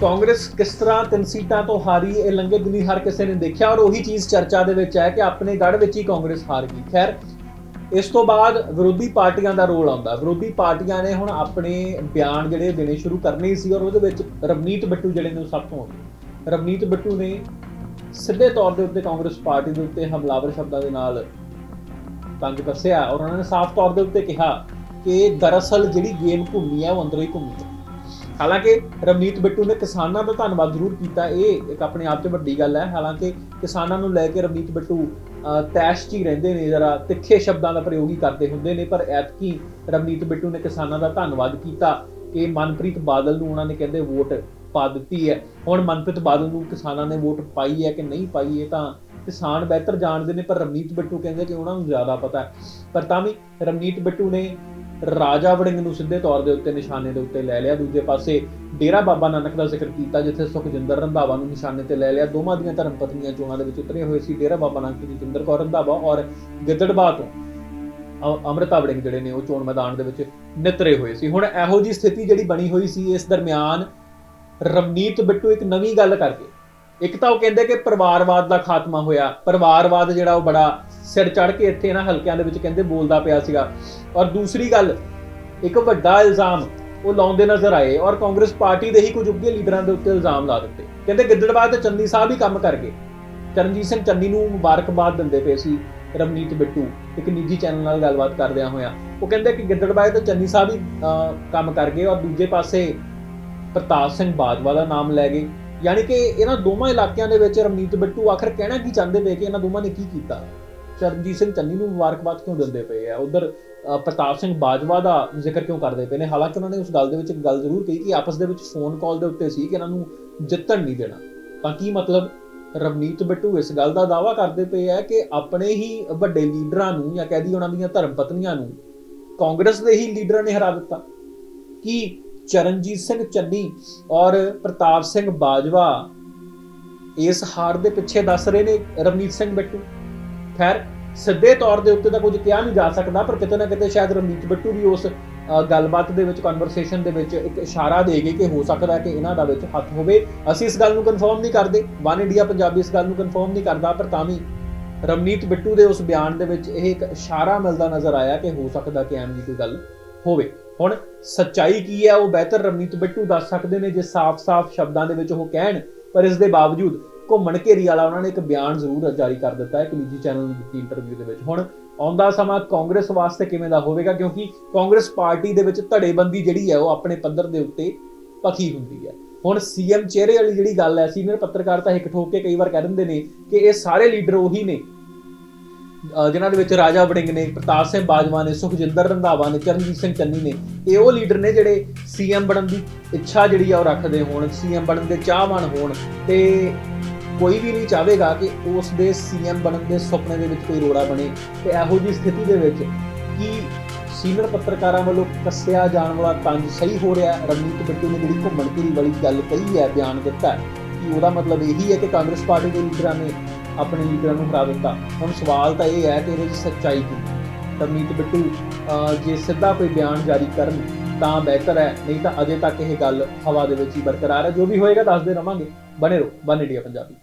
ਕਾਂਗਰਸ ਕਿਸ ਤਰ੍ਹਾਂ ਤਿੰਨ ਸੀਟਾਂ ਤੋਂ ਹਾਰੀ, ਇਹ ਲੰਗੇ ਦਿਨੀ ਹਰ ਕਿਸੇ ਨੇ ਦੇਖਿਆ ਔਰ ਉਹੀ ਚੀਜ਼ ਚਰਚਾ ਦੇ ਵਿੱਚ ਹੈ ਕਿ ਆਪਣੇ ਗੜ ਵਿੱਚ ਹੀ ਕਾਂਗਰਸ ਹਾਰ ਗਈ। ਖੈਰ, ਇਸ ਤੋਂ ਬਾਅਦ ਵਿਰੋਧੀ ਪਾਰਟੀਆਂ ਦਾ ਰੋਲ ਆਉਂਦਾ। ਵਿਰੋਧੀ ਪਾਰਟੀਆਂ ਨੇ ਹੁਣ ਆਪਣੇ ਬਿਆਨ ਜਿਹੜੇ ਦੇਣੇ ਸ਼ੁਰੂ ਕਰਨੇ ਸੀ ਔਰ ਉਹਦੇ ਵਿੱਚ ਰਵਨੀਤ ਬਿੱਟੂ ਜਿਹੜੇ ਨੇ ਉਹ ਸਭ ਤੋਂ ਆਉਂਦੇ ਰਵਨੀਤ ਬਿੱਟੂ ਨੇ ਸਿੱਧੇ ਤੌਰ ਦੇ ਉੱਤੇ ਕਾਂਗਰਸ ਪਾਰਟੀ ਦੇ ਉੱਤੇ ਹਮਲਾਵਰ ਸ਼ਬਦਾਂ ਦੇ ਨਾਲ ਤੰਗ ਕੱਸਿਆ ਔਰ ਉਹਨਾਂ ਨੇ ਸਾਫ਼ ਤੌਰ ਦੇ ਉੱਤੇ ਕਿਹਾ ਕਿ ਦਰਅਸਲ ਜਿਹੜੀ ਗੇਮ ਘੁੰਮੀ ਹੈ ਉਹ ਅੰਦਰੋਂ ਹੀ ਘੁੰਮੀ ਹੈ। ਹਾਲਾਂਕਿ ਰਵਨੀਤ ਬਿੱਟੂ ਨੇ ਕਿਸਾਨਾਂ ਦਾ ਧੰਨਵਾਦ ਜ਼ਰੂਰ ਕੀਤਾ ਇਹ ਇੱਕ ਆਪਣੇ ਆਪ 'ਚ ਵੱਡੀ ਗੱਲ ਹੈ। ਹਾਲਾਂਕਿ ਕਿਸਾਨਾਂ ਨੂੰ ਲੈ ਕੇ ਰਵਨੀਤ ਬਿੱਟੂ ਅਹ, ਤੈਸ਼ 'ਚ ਹੀ ਰਹਿੰਦੇ ਨੇ ਜਰਾ ਤਿੱਖੇ ਸ਼ਬਦਾਂ ਦਾ ਪ੍ਰਯੋਗ ਹੀ ਕਰਦੇ ਹੁੰਦੇ ਨੇ ਪਰ ਐਤਕੀ ਰਵਨੀਤ ਬਿੱਟੂ ਨੇ ਕਿਸਾਨਾਂ ਦਾ ਧੰਨਵਾਦ ਕੀਤਾ ਕਿ ਮਨਪ੍ਰੀਤ ਬਾਦਲ ਨੂੰ ਉਹਨਾਂ ਨੇ ਕਹਿੰਦੇ ਵੋਟ ਪਾ ਦਿੱਤੀ ਹੈ। ਹੁਣ ਮਨਪ੍ਰੀਤ ਬਾਦਲ ਨੂੰ ਕਿਸਾਨਾਂ ਨੇ ਵੋਟ ਪਾਈ ਹੈ ਕਿ ਨਹੀਂ ਪਾਈ ਇਹ ਤਾਂ ਕਿਸਾਨ ਬਿਹਤਰ ਜਾਣਦੇ ਨੇ, ਪਰ ਰਵਨੀਤ ਬਿੱਟੂ ਕਹਿੰਦੇ ਕਿ ਉਹਨਾਂ ਨੂੰ ਜ਼ਿਆਦਾ ਪਤਾ ਹੈ। ਪਰ ਤਾਂ ਵੀ ਰਵਨੀਤ ਬਿੱਟੂ ਨੇ ਰਾਜਾ ਵੜਿੰਗ ਨੂੰ ਸਿੱਧੇ ਤੌਰ ਦੇ ਉੱਤੇ, ਨਿਸ਼ਾਨੇ ਦੇ ਉੱਤੇ ਲੈ ਲਿਆ। ਦੂਜੇ ਪਾਸੇ ਡੇਰਾ ਬਾਬਾ ਨਾਨਕ ਦਾ ਜ਼ਿਕਰ ਕੀਤਾ, ਜਿੱਥੇ ਸੁਖਜਿੰਦਰ ਰੰਧਾਵਾ ਨੂੰ ਨਿਸ਼ਾਨੇ ਤੇ ਲੈ ਲਿਆ। ਦੋਵਾਂ ਦੀਆਂ ਧਰਮ ਪਤਨੀਆਂ ਚੋਣਾਂ ਦੇ ਵਿੱਚ ਉਤਰੇ ਹੋਏ ਸੀ। ਡੇਰਾ ਬਾਬਾ ਨਾਨਕ ਦੀ ਜਿੰਦਰ ਕੌਰ ਰੰਧਾਵਾ ਔਰ ਗਿੱਦੜਬਾਹ ਤੋਂ ਅ- ਅੰਮ੍ਰਿਤਾ ਵੜਿੰਗ ਜਿਹੜੇ ਨੇ, ਉਹ ਚੋਣ ਮੈਦਾਨ ਦੇ ਵਿੱਚ ਨਿਤਰੇ ਹੋਏ ਸੀ। ਹੁਣ ਇਹੋ ਜੀ ਸਥਿਤੀ ਜਿਹੜੀ ਬਣੀ ਹੋਈ ਸੀ, ਇਸ ਦਰਮਿਆਨ ਰਵਨੀਤ ਬਿੱਟੂ ਇੱਕ ਨਵੀਂ ਗੱਲ ਕਰਕੇ ਇੱਕ ਤਾਂ ਉਹ ਕਹਿੰਦੇ ਕਿ ਪਰਿਵਾਰਵਾਦ ਦਾ ਖਾਤਮਾ ਹੋਇਆ। ਪਰਿਵਾਰਵਾਦ ਜਿਹੜਾ ਉਹ ਬੜਾ ਸਿਰ ਚੜ ਕੇ ਇੱਥੇ ਨਾ ਹਲਕਿਆਂ ਦੇ ਵਿੱਚ ਕਹਿੰਦੇ ਬੋਲਦਾ ਪਿਆ ਸੀਗਾ। ਔਰ ਦੂਸਰੀ ਗੱਲ ਇੱਕ ਵੱਡਾ ਇਲਜ਼ਾਮ ਉਹ ਲਾਉਂਦੇ ਨਜ਼ਰ ਆਏ ਔਰ ਕਾਂਗਰਸ ਪਾਰਟੀ ਦੇ ਹੀ ਕੁਝ ਉੱਗੇ ਲੀਡਰਾਂ ਦੇ ਉੱਤੇ ਇਲਜ਼ਾਮ ਲਾ ਦਿੱਤੇ। ਕਹਿੰਦੇ ਗਿੱਦੜਬਾਹ ਤੇ ਚੰਨੀ ਸਾਹਿਬ ਹੀ ਕੰਮ ਕਰ ਗਏ ਚਰਨਜੀਤ ਸਿੰਘ ਚੰਨੀ ਨੂੰ ਮੁਬਾਰਕਬਾਦ ਦਿੰਦੇ ਪਏ ਸੀ ਰਵਨੀਤ ਬਿੱਟੂ ਇੱਕ ਨਿੱਜੀ ਚੈਨਲ ਨਾਲ ਗੱਲਬਾਤ ਕਰਦਿਆਂ ਹੋਇਆ। ਉਹ ਕਹਿੰਦੇ ਕਿ ਗਿੱਦੜਬਾਏ ਤੋਂ ਚੰਨੀ ਸਾਹਿਬ ਹੀ ਅਹ, ਕੰਮ ਕਰ ਗਏ ਔਰ ਦੂਜੇ ਪਾਸੇ ਪ੍ਰਤਾਪ ਸਿੰਘ ਬਾਜਵਾ ਦਾ ਨਾਮ ਲੈ ਗਏ। ਯਾਨੀ ਕਿ ਇਹਨਾਂ ਦੋਵਾਂ ਇਲਾਕਿਆਂ ਦੇ ਵਿੱਚ ਰਵਨੀਤ ਬਿੱਟੂ ਆਖਰ ਕਹਿਣਾ ਕੀ ਚਾਹੁੰਦੇ ਪਏ ਕਿ ਇਹਨਾਂ ਦੋਵਾਂ ਨੇ ਕੀ ਕੀਤਾ? ਚਰਨਜੀਤ ਸਿੰਘ ਚੰਨੀ ਨੂੰ ਮੁਬਾਰਕਬਾਦ ਕਿਉਂ ਦਿੰਦੇ ਪਏ ਆ? ਉਧਰ ਪ੍ਰਤਾਪ ਸਿੰਘ ਬਾਜਵਾ ਦਾ ਜ਼ਿਕਰ ਕਿਉਂ ਕਰਦੇ ਪਏ ਨੇ? ਹਾਲਾਂਕਿ ਉਹਨਾਂ ਨੇ ਉਸ ਗੱਲ ਦੇ ਵਿੱਚ ਇੱਕ ਗੱਲ ਜ਼ਰੂਰ ਕਹੀ ਕਿ ਆਪਸ ਦੇ ਵਿੱਚ ਫੋਨ ਕਾਲ ਦੇ ਉੱਤੇ ਸੀ ਕਿ ਇਹਨਾਂ ਨੂੰ ਜਿੱਤਣ ਨਹੀਂ ਦੇਣਾ। ਤਾਂ ਕੀ ਮਤਲਬ? ਰਵਨੀਤ ਬਿੱਟੂ ਇਸ ਗੱਲ ਦਾ ਦਾਵਾ ਕਰਦੇ ਪਏ ਆ ਕਿ ਆਪਣੇ ਹੀ ਵੱਡੇ ਲੀਡਰਾਂ ਨੂੰ ਜਾਂ ਕਹਿ ਦੀ ਉਹਨਾਂ ਦੀਆਂ ਧਰਮ ਪਤਨੀਆਂ ਨੂੰ ਕਾਂਗਰਸ ਦੇ ਹੀ ਲੀਡਰਾਂ ਨੇ ਹਰਾ ਦਿੱਤਾ। ਕੀ ਚਰਨਜੀਤ ਸਿੰਘ ਚੰਨੀ ਔਰ ਪ੍ਰਤਾਪ ਸਿੰਘ ਬਾਜਵਾ ਇਸ ਹਾਰ ਦੇ ਪਿੱਛੇ ਦੱਸ ਰਹੇ ਨੇ ਰਵਨੀਤ ਸਿੰਘ ਬਿੱਟੂ। ਖੈਰ, ਸਿੱਧੇ ਤੌਰ ਦੇ ਉੱਤੇ ਤਾਂ ਕੁਝ ਕਿਹਾ ਨਹੀਂ ਜਾ ਸਕਦਾ, ਪਰ ਕਿਤੇ ਨਾ ਕਿਤੇ ਸ਼ਾਇਦ ਰਵਨੀਤ ਬਿੱਟੂ ਵੀ ਉਸ ਗੱਲਬਾਤ ਦੇ ਵਿੱਚ ਕਨਵਰਸੇਸ਼ਨ ਦੇ ਵਿੱਚ ਇੱਕ ਇਸ਼ਾਰਾ ਦੇ ਗਏ ਕਿ ਹੋ ਸਕਦਾ ਹੈ ਕਿ ਇਹਨਾਂ ਦਾ ਵਿੱਚ ਹੱਥ ਹੋਵੇ। ਅਸੀਂ ਇਸ ਗੱਲ ਨੂੰ ਕਨਫਰਮ ਨਹੀਂ ਕਰਦੇ। ਵਨ ਇੰਡੀਆ ਪੰਜਾਬੀ ਇਸ ਗੱਲ ਨੂੰ ਕਨਫਰਮ ਨਹੀਂ ਕਰਦਾ, ਪਰ ਤਾਂ ਵੀ ਰਵਨੀਤ ਬਿੱਟੂ ਦੇ ਉਸ ਬਿਆਨ ਦੇ ਵਿੱਚ ਇਹ ਇੱਕ ਇਸ਼ਾਰਾ ਮਿਲਦਾ ਨਜ਼ਰ ਆਇਆ ਕਿ ਹੋ ਸਕਦਾ ਕਿ ਐਵੇਂ ਦੀ ਕੋਈ ਗੱਲ ਹੋਵੇ। ਹੁਣ ਸੱਚਾਈ ਕੀ ਹੈ? ਉਹ ਬਿਹਤਰ ਰਵਨੀਤ ਬਿੱਟੂ ਦੱਸ ਸਕਦੇ ਨੇ ਜੇ ਸਾਫ਼-ਸਾਫ਼ ਸ਼ਬਦਾਂ ਦੇ ਵਿੱਚ ਉਹ ਕਹਿਣ, ਪਰ ਇਸ ਦੇ ਬਾਵਜੂਦ ਘੁੰਮਣ ਘੇਰੀ ਵਾਲਾ ਉਹਨਾਂ ਨੇ ਇੱਕ ਬਿਆਨ ਜ਼ਰੂਰ ਜਾਰੀ ਕਰ ਦਿੱਤਾ ਹੈ ਇੱਕ ਨਿੱਜੀ ਚੈਨਲ ਨੂੰ ਦਿੱਤੀ ਇੰਟਰਵਿਊ ਦੇ ਵਿੱਚ। ਹੁਣ ਆਉਂਦਾ ਸਮਾਂ ਕਾਂਗਰਸ ਵਾਸਤੇ ਕਿਵੇਂ ਦਾ ਹੋਵੇਗਾ? ਕਿਉਂਕਿ ਕਾਂਗਰਸ ਪਾਰਟੀ ਦੇ ਵਿੱਚ ਧੜੇਬੰਦੀ ਜਿਹੜੀ ਹੈ, ਉਹ ਆਪਣੇ ਪੱਧਰ ਦੇ ਉੱਤੇ ਪੱਕੀ ਹੁੰਦੀ ਹੈ। ਹੁਣ ਸੀਐਮ ਚਿਹਰੇ ਵਾਲੀ ਜਿਹੜੀ ਗੱਲ ਹੈ, ਸੀਨੀਅਰ ਪੱਤਰਕਾਰ ਤਾਂ ਇੱਕ ਠੋਕ ਕੇ ਕਈ ਵਾਰ ਕਹਿ ਦਿੰਦੇ ਨੇ ਕਿ ਇਹ ਸਾਰੇ ਲੀਡਰ ਉਹੀ ਨੇ। ਜਿਨ੍ਹਾਂ ਦੇ ਵਿੱਚ ਰਾਜਾ ਵੜਿੰਗ ਨੇ, ਪ੍ਰਤਾਪ ਸਿੰਘ ਬਾਜਵਾ ਨੇ, ਸੁਖਜਿੰਦਰ ਰੰਧਾਵਾ ਨੇ, ਚਰਨਜੀਤ ਸਿੰਘ ਚੰਨੀ ਨੇ, ਇਹ ਉਹ ਲੀਡਰ ਨੇ ਜਿਹੜੇ ਸੀਐਮ ਬਣਨ ਦੀ ਇੱਛਾ ਜਿਹੜੀ ਆ ਉਹ ਰੱਖਦੇ ਹੋਣ, ਸੀਐਮ ਬਣਨ ਦੇ ਚਾਹਵਾਨ ਹੋਣ ਤੇ ਕੋਈ ਵੀ ਨਹੀਂ ਚਾਹੇਗਾ ਕਿ ਉਸ ਦੇ ਸੀਐਮ ਬਣਨ ਦੇ ਸੁਪਨੇ ਦੇ ਵਿੱਚ ਕੋਈ ਰੋੜਾ ਬਣੇ ਤੇ ਇਹੋ ਜਿਹੀ ਸਥਿਤੀ ਦੇ ਵਿੱਚ ਕੀ ਸੀਨੀਅਰ ਪੱਤਰਕਾਰਾਂ ਵੱਲੋਂ ਕੱਸਿਆ ਜਾਣ ਵਾਲਾ ਤੰਜ ਸਹੀ ਹੋ ਰਿਹਾ ਹੈ? ਰਵਨੀਤ ਬਿੱਟੂ ਨੇ ਜਿਹੜੀ ਘੁੰਮਣ ਘੇਰੀ ਵਾਲੀ ਗੱਲ ਕਹੀ ਹੈ, ਬਿਆਨ ਦਿੱਤਾ ਕਿ ਉਹਦਾ ਮਤਲਬ ਇਹੀ ਹੈ ਕਿ ਕਾਂਗਰਸ ਪਾਰਟੀ ਦੇ ਲੀਡਰਾਂ ਨੇ ਆਪਣੇ ਲੀਡਰਾਂ ਨੂੰ ਕਰਾ ਦਿੱਤਾ। ਹੁਣ ਸਵਾਲ ਤਾਂ ਇਹ ਹੈ ਕਿ ਇਹਦੇ ਵਿੱਚ ਸੱਚਾਈ ਕੀ ਹੈ? ਬਿੱਟੂ ਅਹ, ਜੇ ਸਿੱਧਾ ਕੋਈ ਬਿਆਨ ਜਾਰੀ ਕਰਨ ਤਾਂ ਬਿਹਤਰ ਹੈ ਨਹੀਂ ਤਾਂ ਅਜੇ ਤੱਕ ਇਹ ਗੱਲ ਹਵਾ ਦੇ ਵਿੱਚ ਹੀ ਬਰਕਰਾਰ ਹੈ। ਜੋ ਵੀ ਹੋਏਗਾ ਦੱਸਦੇ ਰਵਾਂਗੇ। ਬਣੇ ਰਹੋ ਵਨ ਇੰਡੀਆ ਪੰਜਾਬੀ